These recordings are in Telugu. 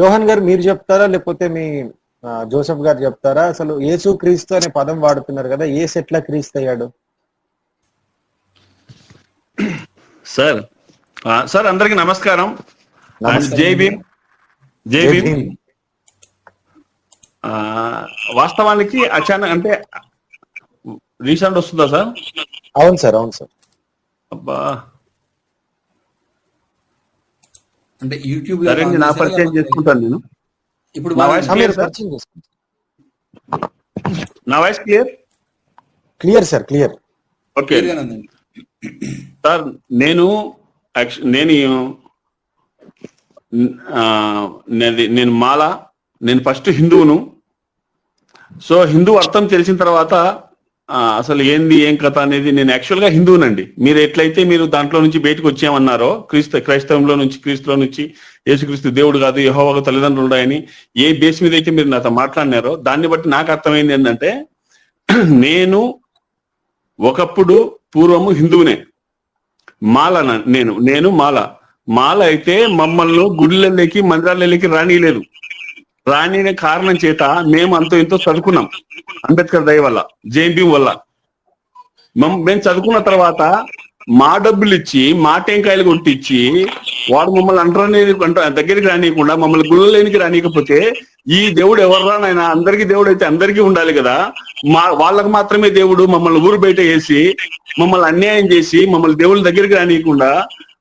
యోహన్ గారు మీరు చెప్తారా? లేకపోతే మీ జోసెఫ్ గారు చెప్తారా? అసలు యేసు క్రీస్తు అనే పదం వాడుతున్నారు కదా ఏసు ఎట్లా క్రీస్తు అయ్యాడు? సార్ సార్ అందరికి నమస్కారం. జై భీమ్. జై భీమ్. వాస్తవానికి అచానక్ అంటే రీసౌండ్ వస్తుందా సార్? అవును సార్ అవును సార్. అబ్బా. అంటే యూట్యూబ్ నా పరిచయం చేసుకుంటాను నేను. ఇప్పుడు నా వాయిస్ చేసుకోండి నా voice clear? Clear sir clear. Okay. Sir నేను నేను నేను మాల నేను ఫస్ట్ హిందువును. సో హిందూ అర్థం తెలిసిన తర్వాత అసలు ఏంది ఏం కథ అనేది నేను యాక్చువల్గా హిందువునండి మీరు ఎట్లయితే మీరు దాంట్లో నుంచి బయటకు వచ్చామన్నారో క్రీస్తు క్రైస్తవంలో నుంచి క్రీస్తులో నుంచి యేసుక్రీస్తు దేవుడు కాదు యహోవకు తల్లిదండ్రులు ఉన్నాయని ఏ బేస్ మీద అయితే మీరు నాతో మాట్లాడినారో దాన్ని బట్టి నాకు అర్థమైంది ఏంటంటే నేను ఒకప్పుడు పూర్వము హిందువునే మాల నేను నేను మాల. మాల అయితే మమ్మల్ని గుళ్ళకి మందిరాలకి రానియలేదు. రాని కారణం చేత మేము అంతో ఎంతో చదువుకున్నాం. అంబేద్కర్ దయ వల్ల జేఎంబీం వల్ల. మేము చదువుకున్న తర్వాత మా డబ్బులు ఇచ్చి మా టెంకాయలు కొట్టించి వాడు మమ్మల్ని అంటరాని దగ్గరికి రానియకుండా మమ్మల్ని గుళ్ళలేనికి రానియకపోతే ఈ దేవుడు ఎవర్రా నాయన? అందరికీ దేవుడు అయితే అందరికీ ఉండాలి కదా. మా వాళ్ళకి మాత్రమే దేవుడు మమ్మల్ని ఊరు బయట వేసి మమ్మల్ని అన్యాయం చేసి మమ్మల్ని దేవుళ్ళ దగ్గరికి రానియకుండా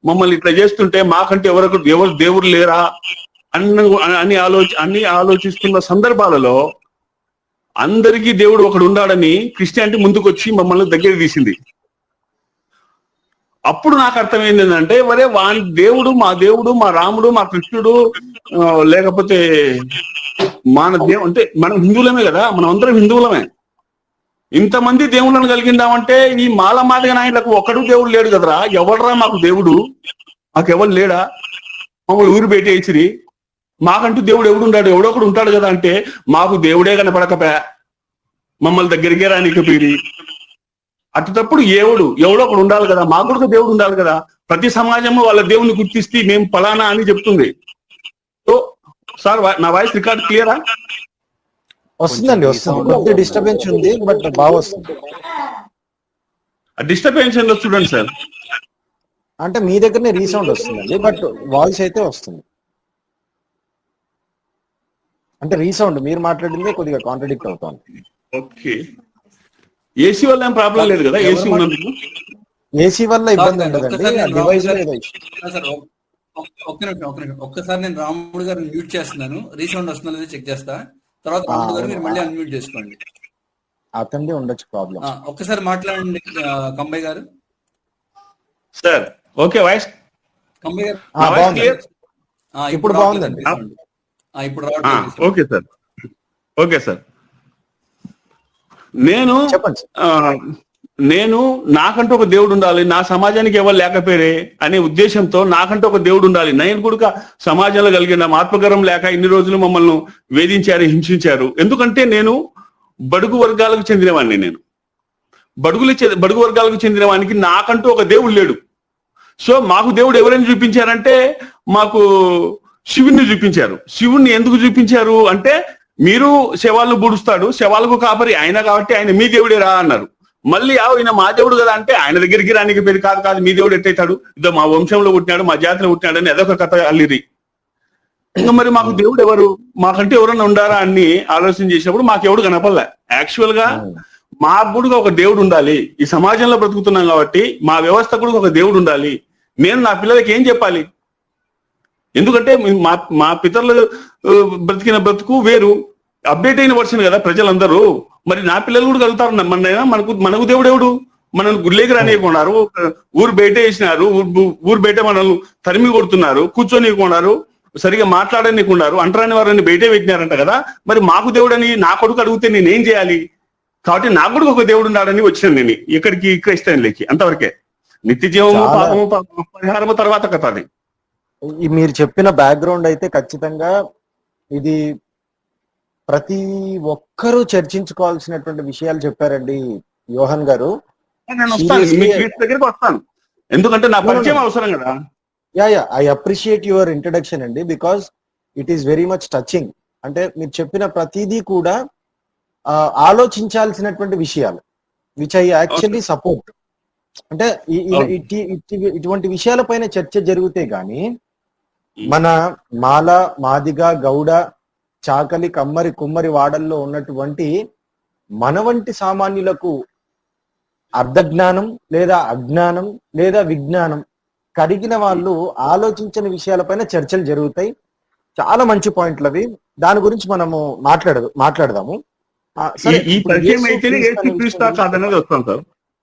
మమ్మల్ని ఇట్లా చేస్తుంటే మాకంటే ఎవరికి ఎవరు దేవుడు లేరా అన్న అని ఆలోచి అన్ని ఆలోచిస్తున్న సందర్భాలలో అందరికీ దేవుడు ఒకడు ఉన్నాడని క్రిస్టియానిటీ ముందుకొచ్చి మమ్మల్ని దగ్గర తీసింది. అప్పుడు నాకు అర్థమైంది ఏంటంటే మరే వాని దేవుడు మా దేవుడు మా రాముడు మా కృష్ణుడు లేకపోతే మన దేవు అంటే మనం హిందువులమే కదా మనం అందరం హిందువులమే. ఇంతమంది దేవుళ్ళను కలిగిందామంటే ఈ మాల మాదిగా ఆయనకు ఒకడు దేవుడు లేడు కదరా? ఎవడరా మాకు దేవుడు? మాకు ఎవరు లేడా? మమ్మల్ని ఊరు పెట్టేసిరి మాకంటూ దేవుడు ఎవడు ఉంటాడు ఎవడో ఒకడు ఉంటాడు కదా అంటే మాకు దేవుడే కనపడకపా మమ్మల్ని దగ్గరికే పీరి అటుతప్పుడు ఏవుడు? ఎవడో ఒకడు ఉండాలి కదా? మాకు కూడా దేవుడు ఉండాలి కదా? ప్రతి సమాజము వాళ్ళ దేవుని గుర్తిస్తే మేము ఫలానా అని చెప్తుంది. సో సార్ నా వాయిస్ రికార్డ్ క్లియరా? వస్తుందండి వస్తుంది. కొద్ది డిస్టర్బెన్స్ ఉంది బట్ బాగా వస్తుంది. డిస్టర్బెన్స్లో చూడండి సార్. అంటే మీ దగ్గరనే రీసౌండ్ వస్తుందండి బట్ వాయిస్ అయితే వస్తుంది. అంటే రీసౌండ్ మీరు మాట్లాడిందే కొద్దిగా కాంట్రడిక్ట్ అవుతుంది. ఓకే. ఏసీ వల్ల ఏం ప్రాబ్లం లేదు కదా ఏసీ ఉన్నందుకు? ఏసీ వల్ల ఇబ్బంది ఉండదండి ఒక్కసారి నేను డివైస్ ఒక్క నిమిషం ఒక్క నిమిషం. ఒక్కసారి నేను రాముడు గారిని మ్యూట్ చేస్తున్నాను. రీసౌండ్ వస్తుందో లేదో చెక్ చేస్తా. తర్వాత ఆ, రాముడు గారు మీరు. మళ్ళీ అన్మ్యూట్ చేసుకోండి. అతనిది ఉండొచ్చు ప్రాబ్లం ఆ, ఒక్కసారి మాట్లాడండి కంబయ్య గారు. సార్. Okay voice. కంబయ్య గారు. ఇప్పుడు బాగుందండి. ఇప్పుడు. Okay sir. Okay sir. నేను చెప్పండి నేను నాకంటూ ఒక దేవుడు ఉండాలి నా సమాజానికి ఎవరు లేకపోయారే అనే ఉద్దేశంతో నాకంటూ ఒక దేవుడు ఉండాలి. నేను కూడా సమాజంలో కలిగిన ఆత్మగరం లేక ఇన్ని రోజులు మమ్మల్ని వేధించారు హింసించారు. ఎందుకంటే నేను బడుగు వర్గాలకు చెందినవాడిని నేను. బడుగులు బడుగు వర్గాలకు చెందిన వానికి నాకంటూ ఒక దేవుడు లేడు. సో మాకు దేవుడు ఎవరైనా చూపించారంటే మాకు శివుణ్ణి చూపించారు. శివుణ్ణి ఎందుకు చూపించారు అంటే మీరు శవాలను బుడుస్తాడు శవాలకు కాపరి ఆయన కాబట్టి ఆయన మీ దేవుడే రా అన్నారు. మళ్ళీ ఈయన మా దేవుడు కదా అంటే ఆయన దగ్గరికి రానికి పేరు కాదు కాదు మీ దేవుడు ఎట్టయితాడు? ఇదో మా వంశంలో పుట్టినాడు మా జాతిలో పుట్టినాడు అని అదొక కథ అల్లిరి. ఇంకా మరి మాకు దేవుడు ఎవరు? మాకంటే ఎవరన్నా ఉండారా అని ఆలోచన చేసినప్పుడు మాకు ఎవడు కనపడలే. యాక్చువల్గా మాకు కూడా ఒక దేవుడు ఉండాలి. ఈ సమాజంలో బ్రతుకుతున్నాం కాబట్టి మా వ్యవస్థ కూడా ఒక దేవుడు ఉండాలి. నేను నా పిల్లలకి ఏం చెప్పాలి? ఎందుకంటే మా మా పితరులు బ్రతికిన బ్రతుకు వేరు. అప్డేట్ అయిన వర్షన్ కదా ప్రజలందరూ. మరి నా పిల్లలు కూడా కలుగుతారు మన మనకు మనకు దేవుడు ఎవడు? మనల్ని గుళ్ళేకి రానియకున్నారు ఊరు బయట వేసినారు. ఊరు- బయట మనల్ని తరిమి కొడుతున్నారు. కూర్చొనికున్నారు సరిగా మాట్లాడనికున్నారు అంటరాని వారిని బయటే పెట్టినారంట కదా. మరి మాకు దేవుడని నా కొడుకు అడిగితే నేనేం చేయాలి? కాబట్టి నాకు కూడా ఒక దేవుడు ఉన్నాడని వచ్చాను నేను ఇక్కడికి క్రైస్తవులకి అంతవరకే. నిత్య జీవము పాపము పరిహారము తర్వాత కథ అది. మీరు చెప్పిన బ్యాక్గ్రౌండ్ అయితే ఖచ్చితంగా ఇది ప్రతి ఒక్కరూ చర్చించుకోవాల్సినటువంటి విషయాలు చెప్పారండి యోహన్ గారు. నేను వస్తాను. మీ Seriously. క్రీస్తు దగ్గరికి వస్తాను. ఎందుకంటే నా పరిచయం అవసరం కదా. Ya ya I appreciate your introduction అండి because it is very much touching అంటే మీరు చెప్పిన ప్రతిదీ కూడా ఆలోచించాల్సినటువంటి విషయాలు విచ్ ఐ యాక్చువల్లీ సపోర్ట్ అంటే ఇటువంటి విషయాలపైన చర్చ జరిగితే గాని మన మాల మాదిగ గౌడ చాకలి కమ్మరి కుమ్మరి వాడల్లో ఉన్నటువంటి మన వంటి సామాన్యులకు అర్ధజ్ఞానం లేదా అజ్ఞానం లేదా విజ్ఞానం కడిగిన వాళ్ళు ఆలోచించని విషయాలపైన చర్చలు జరుగుతాయి. చాలా మంచి పాయింట్లు అవి దాని గురించి మనము మాట్లాడదు మాట్లాడదాము. ఈ- పరిచయం అయితేనే కాదనేది సార్.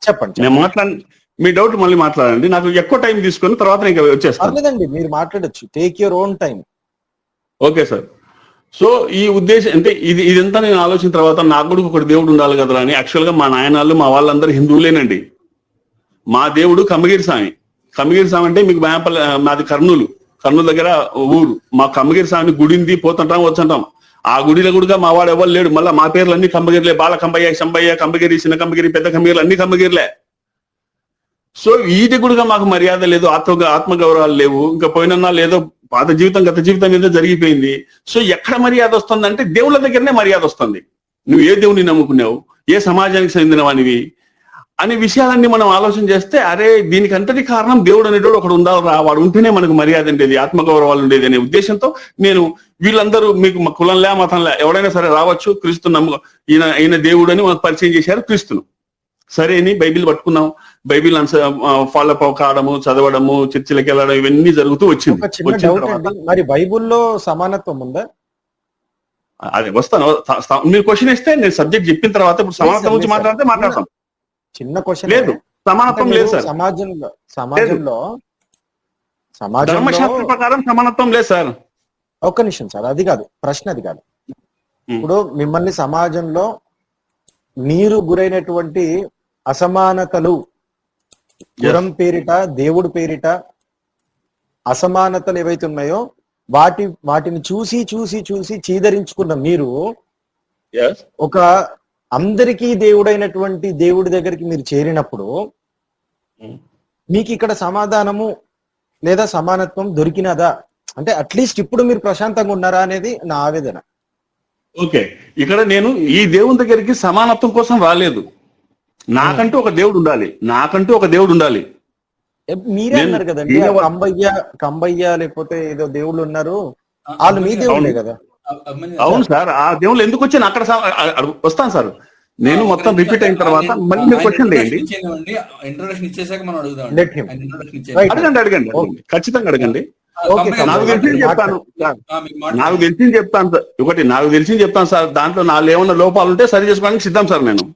చెప్పండి నేను మాట్లాడి మీ డౌట్ మళ్ళీ మాట్లాడండి. నాకు ఎక్కువ టైం తీసుకొని తర్వాత ఇంకా వచ్చేస్తాను. పర్లేదండి మీరు మాట్లాడొచ్చు. Take your own time. Okay sir. So ఈ ఉద్దేశం అంటే ఇది ఇదంతా నేను ఆలోచించిన తర్వాత నాకు కూడా ఒకటి దేవుడు ఉండాలి కదరా అని యాక్చువల్గా మా నాయనాళ్ళు మా వాళ్ళందరూ హిందువులేనండి. మా దేవుడు కమ్మగిరి స్వామి. కమ్మగిరి స్వామి అంటే మీకు వేపల మాది కర్నూలు. కర్నూలు దగ్గర ఊరు. మా కమ్మగిరి స్వామి గుడింది పోతుంటాం వచ్చంటాం. ఆ గుడిలో కూడా మా వాడు ఎవరు లేడు. మళ్ళీ మా పేర్లు అన్ని కంబగిరిలే బాల కంబయ్య శంబయ్య కంబగిరి చిన్న కంబగిరి పెద్ద కంబగిరి అన్ని కంబగిరిలే సో వీటి కూడా మాకు మర్యాద లేదు. ఆత్మ ఆత్మగౌరవాలు లేవు. ఇంకా పోయినన్నా లేదో పాత జీవితం గత జీవితం ఏదో జరిగిపోయింది. సో ఎక్కడ మర్యాద వస్తుందంటే దేవుళ్ళ దగ్గరనే మర్యాద వస్తుంది. నువ్వు ఏ దేవుని నమ్ముకున్నావు? ఏ సమాజానికి చెందినవానివి అనే విషయాలన్నీ మనం ఆలోచన చేస్తే అరే దీనికంతటి కారణం దేవుడు అనేటోడు ఒకడు ఉండాలిరా వాడు ఉంటేనే మనకు మర్యాద ఉండేది ఆత్మగౌరవాలు ఉండేది అనే ఉద్దేశంతో నేను వీళ్ళందరూ మీకు మా కులంలే మతంలే ఎవడైనా సరే రావచ్చు క్రీస్తు నమ్ము ఈయన ఈయన దేవుడు అని మనకు పరిచయం చేశారు క్రీస్తును. సరే అని బైబిల్ పట్టుకున్నాం. బైబిల్ ఫాలో కావడము చదవడము చర్చిలకు వెళ్ళడం ఇవన్నీ జరుగుతూ వచ్చింది. మరి బైబుల్లో సమానత్వం ఉందా? అదే వస్తాను. మీరు క్వశ్చన్ ఇస్తే నేను సబ్జెక్ట్ చెప్పిన తర్వాత ఇప్పుడు సమానత్వం గురించి మాట్లాడితే. మాట్లాడతాం. చిన్న క్వశ్చన్. లేదు. సమానత్వం లేదు సార్. సమాజంలో సమాజంలో ధర్మశాస్త్ర ప్రకారం సమానత్వం లేదు సార్. ఒక్క నిమిషం సార్ అది కాదు. ప్రశ్న అది కాదు. ఇప్పుడు మిమ్మల్ని సమాజంలో మీరు గురైనటువంటి అసమానతలు కులం పేరిట దేవుడు పేరిట అసమానతలు ఏవైతే ఉన్నాయో వాటి వాటిని చూసి చూసి చూసి చీదరించుకున్న మీరు Yes. ఒక అందరికీ దేవుడైనటువంటి దేవుడి దగ్గరికి మీరు చేరినప్పుడు ఉం. మీకు ఇక్కడ సమాధానము లేదా సమానత్వం దొరికినదా అంటే అట్లీస్ట్ ఇప్పుడు మీరు ప్రశాంతంగా ఉన్నారా అనేది నా ఆవేదన ఓకే ఇక్కడ నేను ఈ దేవుని దగ్గరికి సమానత్వం కోసం రాలేదు నాకంటూ ఒక దేవుడు ఉండాలి. నాకంటూ ఒక దేవుడు ఉండాలి. మీరే నేను- అన్నారు కదండి కంబయ్య కంబయ్య లేకపోతే ఏదో దేవుళ్ళు ఉన్నారు. వాళ్ళు మీ దేవుళ్ళే కదా. అవును సార్. ఆ దేవుళ్ళు ఎందుకు వచ్చాను? అక్కడ వస్తాను సార్. నేను మొత్తం రిపీట్ అయిన తర్వాత మళ్ళీ మీరు క్వశ్చన్ వేయండి ఇంట్రొడక్షన్ ఇచ్చేసాక మనం అడుగుదాం. అడగండి అడగండి. ఖచ్చితంగా అడగండి. ఓకే, నాకు తెలిసింది చెప్తాను. సార్, నాకు తెలిసింది చెప్తాను సార్. ఒకటి నాకు తెలిసింది చెప్తాను సార్. దాంట్లో నాలో ఏమన్నా లోపాలు ఉంటే సరి చేసుకోవడానికి సిద్ధం సార్ నేను.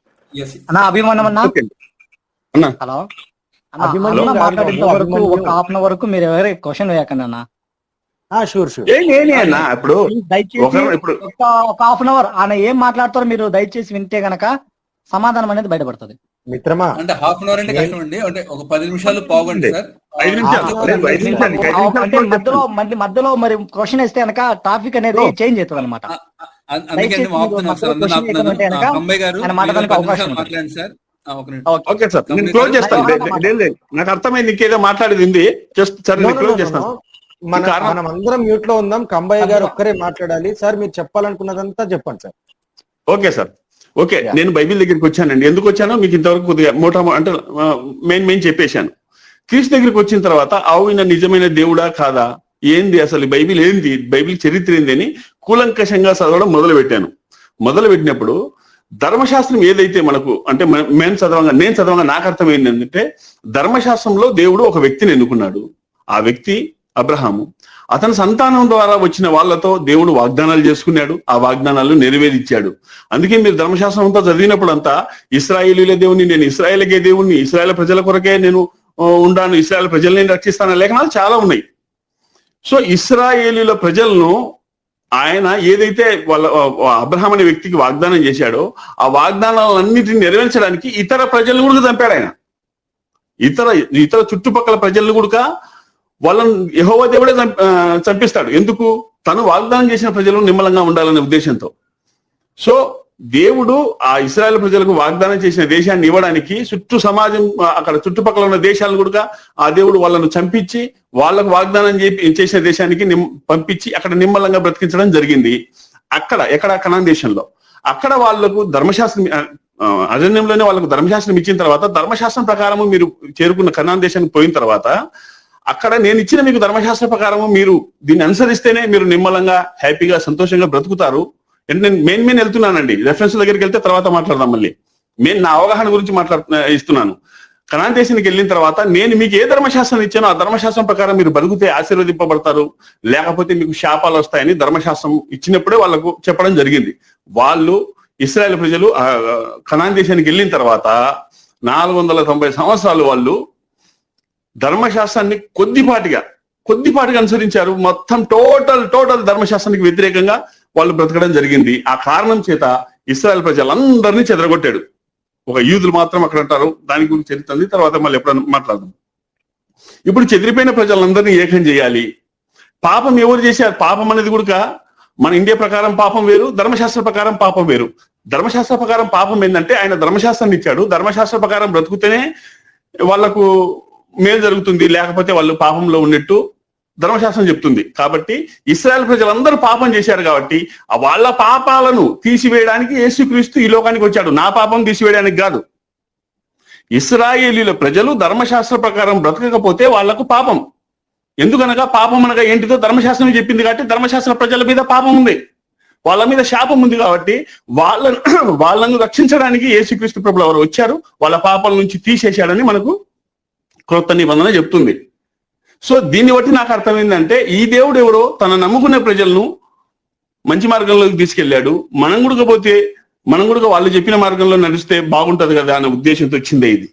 అన్నా అభిమానం అన్నా? హలో? మాట్లాడేంత వరకు. ఒక హాఫ్ అన్ వరకు మీరు ఎవరే క్వశ్చన్ వేయకండి అన్న. షూర్ ఇప్పుడు ఒక ఒక హాఫ్ అన్ అవర్ ఆయన ఏం మాట్లాడతారో మీరు దయచేసి వింటే గనక సమాధానం అనేది బయటపడుతుంది. మిత్రమా? అంటే హాఫ్ అన్ అవర్ అంటే కష్టం అండి. అంటే ఒక పది నిమిషాలు సార్. అంటే మధ్యలో మళ్ళీ మధ్యలో మరి క్వశ్చన్ వేస్తే గనక టాపిక్ అనేది చేంజ్ అవుతుంది అనమాట గారు. మాట్లాడండి సార్. ఓకే. సార్. నేను క్లోజ్ చేస్తాను. నాకు అర్థమైంది. ఇంకేదో మాట్లాడేది. ఉంది జస్ట్ సరే నేను క్లోజ్ చేస్తాను. మన మనం అందరం మ్యూట్లో ఉందాం. కంబయ్య గారు ఒక్కరే మాట్లాడాలి. సార్ మీరు చెప్పాలనుకున్నదంతా చెప్పండి సార్. Okay sir. ఓకే. నేను బైబిల్ దగ్గరికి వచ్చానండి. ఎందుకు వచ్చానో మీకు ఇంతవరకు కొద్దిగా మోటా అంటే మెయిన్ మెయిన్ చెప్పేశాను. క్రీస్తు దగ్గరికి వచ్చిన తర్వాత ఆవిన నిజమైన దేవుడా కాదా? ఏంది అసలు బైబిల్ ఏంది? బైబిల్ చరిత్ర ఏంది అని కూలంకషంగా చదవడం మొదలు పెట్టాను మొదలు పెట్టినప్పుడు ధర్మశాస్త్రం ఏదైతే మనకు అంటే మేము చదవంగా నేను చదవంగా నాకు అర్థమైంది ఏంటంటే ధర్మశాస్త్రంలో దేవుడు ఒక వ్యక్తిని ఎన్నుకున్నాడు. ఆ వ్యక్తి అబ్రహాము. అతని సంతానం ద్వారా వచ్చిన వాళ్ళతో దేవుడు వాగ్దానాలు చేసుకున్నాడు. ఆ వాగ్దానాలు నెరవేర్చాడు. అందుకే మీరు ధర్మశాస్త్రం అంతా చదివినప్పుడు అంతా ఇస్రాయేలీల దేవుని నేను ఇస్రాయేల్కే దేవుణ్ణి ఇస్రాయేల్ ప్రజల కొరకే నేను ఉండాను ఇస్రాయేల్ ప్రజల్ని రక్షిస్తాను లేఖనాలు చాలా ఉన్నాయి. సో ఇస్రాయేలీల ప్రజలను ఆయన ఏదైతే వాళ్ళ ఆ, అబ్రహాం అనే వ్యక్తికి వాగ్దానం చేశాడో ఆ వాగ్దానాలన్నిటిని నెరవేర్చడానికి ఇతర ప్రజలను కూడా చంపాడు ఆయన. ఇతర ఇతర చుట్టుపక్కల ప్రజలను కూడా వాళ్ళని యహోవ దేవుడే చంపిస్తాడు. ఎందుకు? తను వాగ్దానం చేసిన ప్రజలు నిమ్మలంగా ఉండాలనే ఉద్దేశంతో. సో దేవుడు ఆ ఇస్రాయల్ ప్రజలకు వాగ్దానం చేసిన దేశాన్ని ఇవ్వడానికి చుట్టూ సమాజం అక్కడ చుట్టుపక్కల ఉన్న దేశాలను కూడా ఆ దేవుడు వాళ్ళను చంపించి వాళ్ళకు వాగ్దానం చేపి చేసిన దేశానికి పంపించి అక్కడ నిమ్మలంగా బ్రతికించడం జరిగింది. అక్కడ ఎక్కడ? కనాన్ దేశంలో. అక్కడ వాళ్ళకు ధర్మశాస్త్రం ఆ, ఆ, అరణ్యంలోనే వాళ్ళకు ధర్మశాస్త్రం ఇచ్చిన తర్వాత ధర్మశాస్త్రం ప్రకారము మీరు చేరుకున్న కనాన్ దేశానికి పోయిన తర్వాత అక్కడ నేను ఇచ్చిన మీకు ధర్మశాస్త్ర ప్రకారము మీరు దీన్ని అనుసరిస్తేనే మీరు నిమ్మలంగా హ్యాపీగా సంతోషంగా బ్రతుకుతారు. అంటే నేను మెయిన్ మెయిన్ వెళ్తున్నానండి. రెఫరెన్స్ దగ్గరికి వెళ్తే తర్వాత మాట్లాడదాం మళ్ళీ. నేను నా అవగాహన గురించి మాట్లాడు ఇస్తున్నాను. కణాంతేశానికి వెళ్ళిన తర్వాత నేను మీకు ఏ ధర్మశాస్త్రం ఇచ్చానో ఆ ధర్మశాస్త్రం ప్రకారం మీరు బతికితే ఆశీర్వదింపబడతారు. లేకపోతే మీకు శాపాలు వస్తాయని ధర్మశాస్త్రం ఇచ్చినప్పుడే వాళ్ళకు చెప్పడం జరిగింది. వాళ్ళు ఇస్రాయల్ ప్రజలు ఆ, దేశానికి వెళ్ళిన తర్వాత నాలుగు వందల తొంభై సంవత్సరాలు వాళ్ళు ధర్మశాస్త్రాన్ని కొద్దిపాటిగా కొద్దిపాటిగా అనుసరించారు. మొత్తం టోటల్ టోటల్ ధర్మశాస్త్రానికి వ్యతిరేకంగా వాళ్ళు బ్రతకడం జరిగింది. ఆ కారణం చేత ఇస్రాయల్ ప్రజలందరినీ చెదరగొట్టాడు. ఒక యూదులు మాత్రం అక్కడ అంటారు దాని గురించి చరిత్ర తర్వాత మళ్ళీ ఎప్పుడైనా మాట్లాడదాం. ఇప్పుడు చెదిరిపోయిన ప్రజలందరినీ ఏకం చేయాలి. పాపం ఎవరు చేశారు? పాపం అనేది కూడా మన ఇండియా ప్రకారం పాపం వేరు ధర్మశాస్త్ర ప్రకారం పాపం వేరు. ధర్మశాస్త్ర ప్రకారం పాపం ఏంటంటే ఆయన ధర్మశాస్త్రాన్ని ఇచ్చాడు. ధర్మశాస్త్ర ప్రకారం బ్రతుకుతేనే వాళ్ళకు మేలు జరుగుతుంది. లేకపోతే వాళ్ళు పాపంలో ఉన్నట్టు ధర్మశాస్త్రం చెప్తుంది. కాబట్టి ఇస్రాయల్ ప్రజలందరూ పాపం చేశారు కాబట్టి వాళ్ళ పాపాలను తీసివేయడానికి యేసుక్రీస్తు ఈ లోకానికి వచ్చాడు. నా పాపం తీసివేయడానికి కాదు. ఇస్రాయేలీల ప్రజలు ధర్మశాస్త్ర ప్రకారం బ్రతకకపోతే వాళ్ళకు పాపం. ఎందుకనగా పాపం అనగా ఏంటిదో ధర్మశాస్త్రం చెప్పింది కాబట్టి ధర్మశాస్త్ర ప్రజల మీద పాపం ఉంది. వాళ్ళ మీద శాపం ఉంది కాబట్టి వాళ్ళను వాళ్ళను రక్షించడానికి యేసుక్రీస్తు ప్రభులు ఎవరు వచ్చారు. వాళ్ళ పాపాల నుంచి తీసేశాడని మనకు క్రొత్త నిబంధన చెప్తుంది. సో దీన్ని బట్టి నాకు అర్థమైందంటే ఈ దేవుడు ఎవరో తన నమ్ముకునే ప్రజలను మంచి మార్గంలోకి తీసుకెళ్ళాడు మనం గుడకపోతే మనం కూడా వాళ్ళు చెప్పిన మార్గంలో నడిస్తే బాగుంటది కదా అనే ఉద్దేశంతో వచ్చిందే ఇది.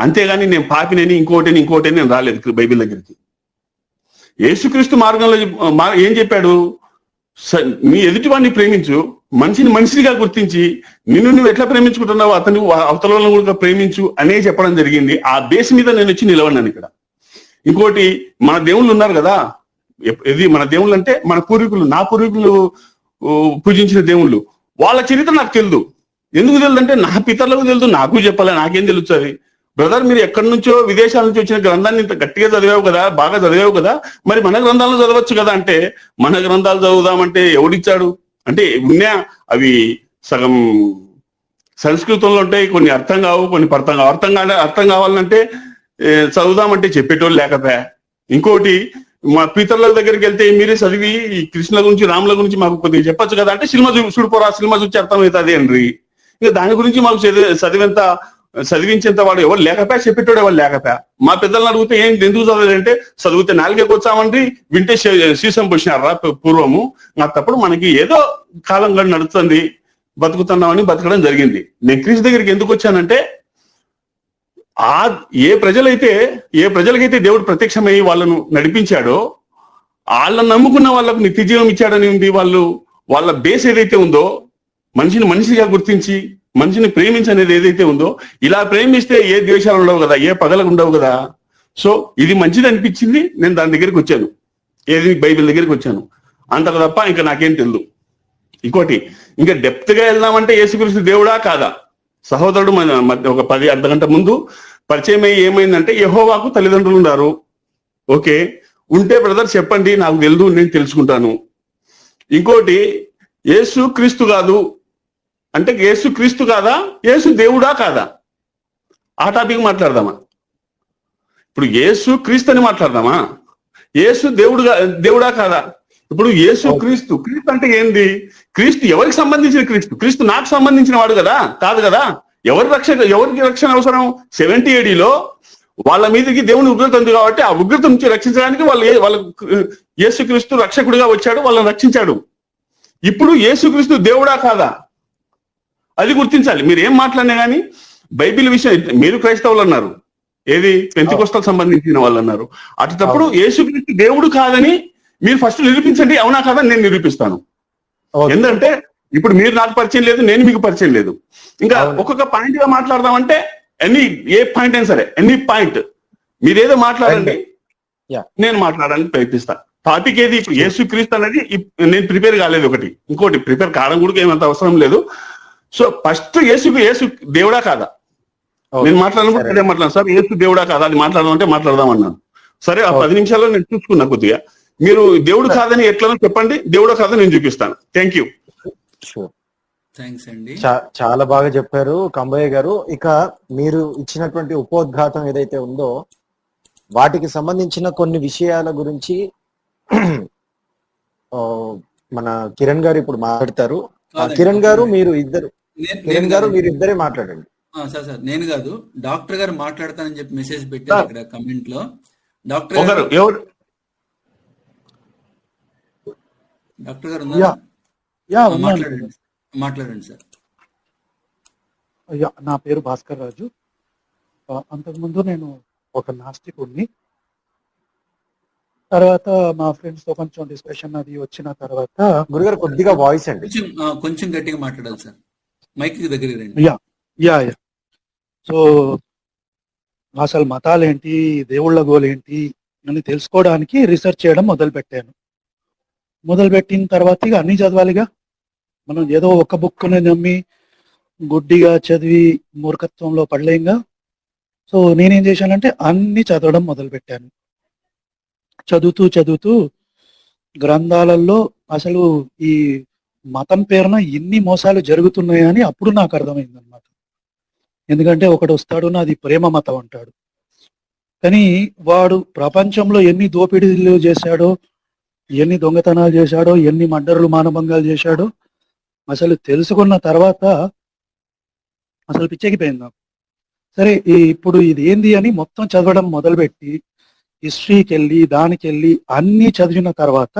అంతేగాని నేను పాపినని ఇంకోటని ఇంకోటిని నేను రాలేదు బైబిల్ దగ్గరికి. యేసుక్రీస్తు మార్గంలో మా- ఏం చెప్పాడు? స- నీ ఎదుటివాడిని ప్రేమించు మనిషిని మనిషిగా గుర్తించి నిన్ను నువ్వు ఎట్లా ప్రేమించుకుంటున్నావు అతను అవతల వాళ్ళని కూడా ప్రేమించు అనే చెప్పడం జరిగింది. ఆ బేస్ మీద నేను వచ్చి నిలవన్నాను ఇక్కడ. ఇంకోటి మన దేవుళ్ళు ఉన్నారు కదా. ఇది మన దేవుళ్ళు అంటే మన పూర్వీకులు నా పూర్వీకులు పూజించిన దేవుళ్ళు. వాళ్ళ చరిత్ర నాకు తెలియదు ఎందుకు తెలియదు అంటే నా పితరులకు తెలియదు నాకు చెప్పాలి నాకేం తెలుస్తుంది బ్రదర్ మీరు ఎక్కడి నుంచో విదేశాల నుంచి వచ్చిన గ్రంథాన్ని ఇంత గట్టిగా చదివావు కదా బాగా చదివావు కదా మరి మన గ్రంథాలను చదవచ్చు కదా అంటే మన గ్రంథాలు చదువుదామంటే ఎవడిచ్చాడు? అంటే ఉన్నా అవి సగం సంస్కృతంలో ఉంటాయి కొన్ని అర్థం కావు కొన్ని అర్థం కావు. అర్థం కాలే అర్థం కావాలంటే చదువుదామంటే చెప్పేటోళ్ళు లేకపోయా? ఇంకోటి మా పితరుల దగ్గరికి వెళ్తే మీరే చదివి ఈ కృష్ణుల గురించి రాముల గురించి మాకు కొద్దిగా చెప్పొచ్చు కదా అంటే సినిమా చూడిపోరా సినిమా చూసి అర్థమవుతుంది అండి ఇంకా దాని గురించి మాకు చదివేంత చదివించేంత వాడు ఎవరు లేకపోయా? చెప్పేటోడు ఎవరు లేకపోయా? మా పెద్దలను అడిగితే ఏం ఎందుకు చదవాలంటే చదివితే నాలుగే వచ్చామండి వింటే సీసం పోసినారా పూర్వము? తప్పుడు మనకి ఏదో కాలం కానీ నడుస్తుంది బతుకుతున్నామని బతకడం జరిగింది. నేను క్రీస్తు దగ్గరికి ఎందుకు వచ్చానంటే ఆ ఏ ప్రజలైతే ఏ ప్రజలకైతే దేవుడు ప్రత్యక్షమై వాళ్ళను నడిపించాడో వాళ్ళని నమ్ముకున్న వాళ్ళకు నిత్య జీవం ఇచ్చాడని ఉంది వాళ్ళు వాళ్ళ బేస్ ఏదైతే ఉందో మనిషిని మనిషిగా గుర్తించి మనిషిని ప్రేమించనేది ఏదైతే ఉందో ఇలా ప్రేమిస్తే ఏ ద్వేషాలు ఉండవు కదా ఏ పగలకు ఉండవు కదా. సో ఇది మంచిది అనిపించింది నేను దాని దగ్గరికి వచ్చాను. ఏది? బైబిల్ దగ్గరికి వచ్చాను. అంత తప్ప ఇంకా నాకేం తెలియదు ఇంకోటి ఇంకా డెప్త్గా వెళ్దామంటే యేసుక్రీస్తు దేవుడా కాదా? సహోదరుడు మన మధ్య ఒక పది అర్ధగంట ముందు పరిచయం అయ్యి ఏమైందంటే యహోవాకు తల్లిదండ్రులు ఉన్నారు. ఓకే. ఉంటే బ్రదర్ చెప్పండి నాకు తెలియదు నేను తెలుసుకుంటాను. ఇంకోటి యేసు క్రీస్తు కాదు. అంటే యేసు క్రీస్తు కాదా? యేసు దేవుడా కాదా? ఆ టాపిక్ మాట్లాడదామా? ఇప్పుడు యేసు క్రీస్తు అని మాట్లాడదామా? యేసు దేవుడుగా దేవుడా కాదా? ఇప్పుడు యేసు క్రీస్తు క్రీస్తు అంటే ఏంది? క్రీస్తు ఎవరికి సంబంధించిన క్రీస్తు? క్రీస్తు నాకు సంబంధించిన వాడు కదా? కాదు కదా? ఎవరి రక్షణ ఎవరికి రక్షణ అవసరం? సెవెంటీ ఏడీలో వాళ్ళ మీదకి దేవుని ఉగ్రత ఉంది కాబట్టి ఆ ఉగ్రత నుంచి రక్షించడానికి వాళ్ళు వాళ్ళ యేసుక్రీస్తు రక్షకుడిగా వచ్చాడు వాళ్ళని రక్షించాడు. ఇప్పుడు యేసుక్రీస్తు దేవుడా కాదా? అది గుర్తించాలి. మీరు ఏం మాట్లాడినా కానీ బైబిల్ విషయం మీరు క్రైస్తవులు అన్నారు. ఏది? పెంతికొస్తలకు సంబంధించిన వాళ్ళు అన్నారు. అటుతప్పుడు యేసుక్రీస్తు దేవుడు కాదని మీరు ఫస్ట్ నిరూపించండి అవునా కాదా నేను నిరూపిస్తాను. ఎందుకంటే ఇప్పుడు మీరు నాకు పరిచయం లేదు నేను మీకు పరిచయం లేదు. ఇంకా. ఒక్కొక్క పాయింట్గా మాట్లాడదామంటే ఎనీ ఏ పాయింట్ అయినా సరే ఎనీ పాయింట్ మీరేదో మాట్లాడండి. నేను మాట్లాడడానికి ప్రయత్నిస్తా. టాపిక్ ఏది? ఇప్పుడు యేసు క్రీస్తు అనేది నేను ప్రిపేర్ కాలేదు ఒకటి. ఇంకోటి ప్రిపేర్ కావడం కూడా ఏమంత అవసరం లేదు. సో ఫస్ట్ యేసు యేసు దేవుడా కాదా. నేను మాట్లాడినప్పుడు అదే మాట్లాడాను. సార్ యేసు దేవుడా కాదా? అది మాట్లాడదాం అంటే మాట్లాడదాం అన్నాను సరే ఆ పది నిమిషాల్లో నేను చూసుకున్నా కొద్దిగా. మీరు దేవుడు కాదని ఎట్లనో చెప్పండి దేవుడు కాదని నేను చూపిస్తాను. Thank you. థ్యాంక్స్ అండి. చాలా బాగా చెప్పారు కంబయ్య గారు. ఇక మీరు ఇచ్చినటువంటి ఉపోద్ఘాతం ఏదైతే ఉందో వాటికి సంబంధించిన కొన్ని విషయాల గురించి మన కిరణ్ గారు ఇప్పుడు మాట్లాడతారు. కిరణ్ గారు మీరు ఇద్దరు కిరణ్ గారు. మీరు ఇద్దరే మాట్లాడండి. ఆ, సార్ సార్ నేను కాదు. డాక్టర్ గారు మాట్లాడతానని చెప్పి మెసేజ్ పెట్టారు. ఇక్కడ కమెంట్లో డాక్టర్ గారు ఎవరు డాక్టర్ గారు మాట్లాడండి. మాట్లాడండి సార్. యా నా పేరు భాస్కర్ రాజు. అంతకుముందు నేను ఒక నాస్తికుడిని తర్వాత మా ఫ్రెండ్స్తో కొంచెం డిస్కషన్ అది వచ్చిన తర్వాత గురుగారు కొద్దిగా వాయిస్ అండి. కొంచెం గట్టిగా మాట్లాడాలి సార్. మైక్ దగ్గరికి రండి. Yeah yeah yeah. సో అసలు మతాలేంటి దేవుళ్ళ గోలేంటి అని తెలుసుకోవడానికి రీసెర్చ్ చేయడం మొదలు పెట్టాను మొదలుపెట్టిన తర్వాత ఇక అన్ని చదవాలిగా. మనం ఏదో ఒక బుక్ని నమ్మి గుడ్డిగా చదివి మూర్ఖత్వంలో పడలేంగా. సో నేనేం చేశానంటే అన్ని చదవడం మొదలు పెట్టాను చదువుతూ చదువుతూ గ్రంథాలలో అసలు ఈ మతం పేరున ఇన్ని మోసాలు జరుగుతున్నాయని అప్పుడు నాకు అర్థమైంది అనమాట ఎందుకంటే ఒకడు వస్తాడు నాది ప్రేమ మతం అంటాడు. కానీ వాడు ప్రపంచంలో ఎన్ని దోపిడీలు చేశాడో ఎన్ని దొంగతనాలు చేశాడో ఎన్ని మర్డర్లు మానభంగాలు చేశాడో అసలు తెలుసుకున్న తర్వాత అసలు పిచ్చెక్కిపోయింది నాకు. సరే ఈ ఇప్పుడు ఇది ఏంది అని మొత్తం చదవడం మొదలుపెట్టి హిస్టరీకి వెళ్ళి దానికి వెళ్ళి అన్ని చదివిన తర్వాత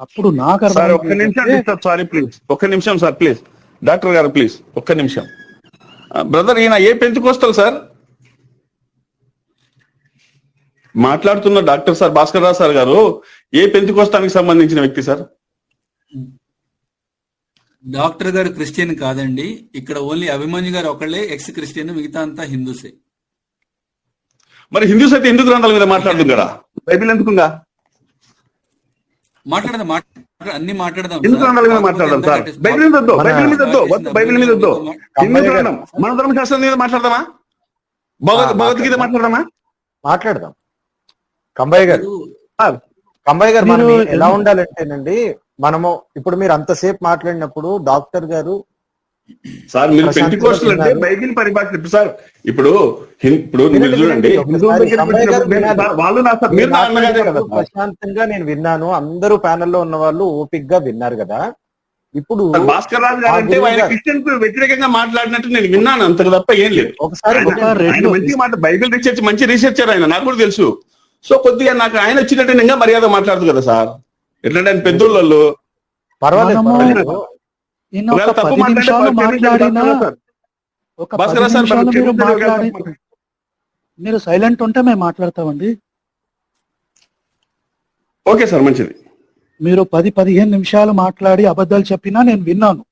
అప్పుడు నాకు ఒక్క నిమిషం సార్ ప్లీజ్. ఒక్క నిమిషం సార్ ప్లీజ్. డాక్టర్ గారు ప్లీజ్. ఒక్క నిమిషం. బ్రదర్ ఈయన ఏ పెంచుకొస్తారు సార్? మాట్లాడుతున్న doctor sir Bhaskar Rao sir గారు ఏ పెంచుకోస్తానికి సంబంధించిన వ్యక్తి సార్? డాక్టర్ గారు క్రిస్టియన్ కాదండి. ఇక్కడ ఓన్లీ అభిమన్యు గారు ఒకళ్ళే ఎక్స్ క్రిస్టియన్ మిగతా అంతా హిందూసే. మరి హిందూస్ అయితే హిందూ గ్రంథాల మీద మాట్లాడుతుంది కదా? బైబిల్ ఎందుకుందా? మాట్లాడదాం? మాట్లా- అన్ని మాట్లాడదాం హిందూ. గ్రంథాల మీద మాట్లాడదాం సార్. బైబిల్ మీద బైబిల్ మీద బైబిల్ మీద వద్దు. హిందూ గ్రంథం. మన ధర్మశాస్త్రం మీద మాట్లాడదామా? భగవద్గీత మాట్లాడదాం. మాట్లాడదామా? మాట్లాడదాం. కంబయ్య గారు. కంబయ్య గారు మనం ఎలా ఉండాలంటేనండి మనము ఇప్పుడు మీరు అంతసేపు మాట్లాడినప్పుడు డాక్టర్ గారు సార్ మీరు పెంటికోస్టల్ అంటే బైబిల్ పరిభాష ఇప్పుడు సార్ ఇప్పుడు ఇప్పుడు మీరు చూడండి. వాళ్ళు నా సార్ మీరు. ప్రశాంతంగా నేను విన్నాను. అందరూ ప్యానెల్లో ఉన్న వాళ్ళు ఓపిక్గా విన్నారు కదా. ఇప్పుడు భాస్కర్ రాజు గారు అంటే ఆయన. క్రిస్టియన్కు వ్యతిరేకంగా మాట్లాడినట్టు నేను విన్నాను. అంతకు తప్ప ఏం లేదు. ఒకసారి మంచి మాట బైబిల్ రీసెర్చ్ మంచి రీసెర్చర్ ఆయన. నాకు కూడా తెలుసు. సో కొద్దిగా నాకు ఆయన వచ్చినట్టు ఇంకా మర్యాద మాట్లాడదు కదా సార్. ఎట్లంటే ఆయన పెద్దోళ్ళు తప్పు మాట్లాడినా మీరు సైలెంట్ ఉంటే మేము మాట్లాడతామండి. ఓకే సార్ మంచిది. మీరు పది పదిహేను నిమిషాలు మాట్లాడి అబద్ధాలు చెప్పినా నేను విన్నాను.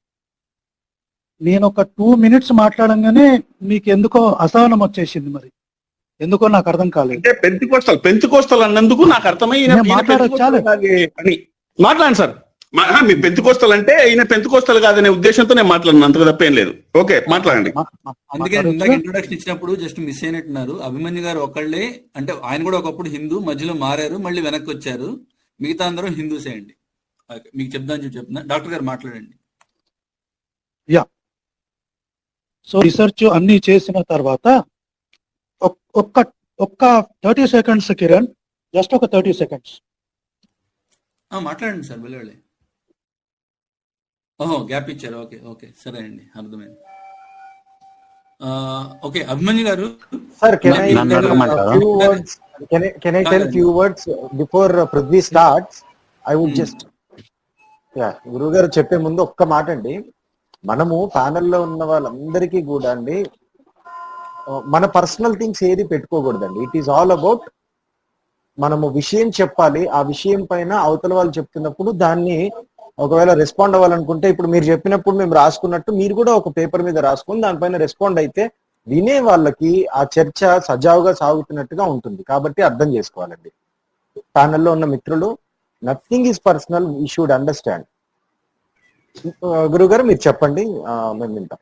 నేను ఒక టూ మినిట్స్ మాట్లాడంగానే మీకు ఎందుకో అసహనం వచ్చేసింది మరి. ఎందుకో నాకు అర్థం కాలేదు. అంటే పెంతికోస్తల్ పెంతికోస్తల్ అన్నందుకు నాకు అర్థమై అని మాట్లాడండి సార్. మా- ఆ, మీరు పెంతికోస్తల్ అంటే ఈయన పెంతికోస్తల్ కాదనే ఉద్దేశంతో నేను మాట్లాడిన అంతకు తప్ప లేదు. ఓకే మాట్లాడండి. అందుకే ఇంట్రొడక్షన్ ఇచ్చినప్పుడు జస్ట్ మిస్ అయినట్టున్నారు. అభిమన్యు గారు ఒకళ్ళే అంటే ఆయన కూడా ఒకప్పుడు హిందూ మధ్యలో మారారు మళ్ళీ వెనక్కి వచ్చారు. మిగతా అందరూ హిందూసే అండి. ఓకే, మీకు చెప్దాని చెప్పి చెప్తున్నా. డాక్టర్ గారు మాట్లాడండి. సో రీసెర్చ్ అన్ని చేసిన తర్వాత ఒక్క ఒక్క థర్టీ సెకండ్స్ కిరణ్ జస్ట్ ఒక థర్టీ సెకండ్స్. ఆ, మాట్లాడండి సార్ వెళ్ళి ఓహో గ్యాప్ ఇచ్చారు. Okay okay. సరే అండి అర్థమైంది. ఆ, ఓకే అభిమన్యు గారు sir can I? Few words can can I tell few words before Prithvi starts I would. Just ya గురువు గారు చెప్పే ముందు ఒక్క మాట అండి. మనము panel లో ఉన్న వాళ్ళందరికీ కూడా అండి మన పర్సనల్ థింగ్స్ ఏది పెట్టుకోకూడదండి. ఇట్ ఈస్ ఆల్ అబౌట్ మనము విషయం చెప్పాలి. ఆ విషయం పైన అవతల వాళ్ళు చెప్తున్నప్పుడు దాన్ని ఒకవేళ రెస్పాండ్ అవ్వాలనుకుంటే ఇప్పుడు మీరు చెప్పినప్పుడు మేము రాసుకున్నట్టు మీరు కూడా ఒక పేపర్ మీద రాసుకుని దానిపైన రెస్పాండ్ అయితే వినే వాళ్ళకి ఆ చర్చ సజావుగా సాగుతున్నట్టుగా ఉంటుంది. కాబట్టి అర్థం చేసుకోవాలండి. ప్యానల్లో ఉన్న మిత్రులు nothing is personal we should understand గురుగారు మీరు చెప్పండి. మేము వింటాం.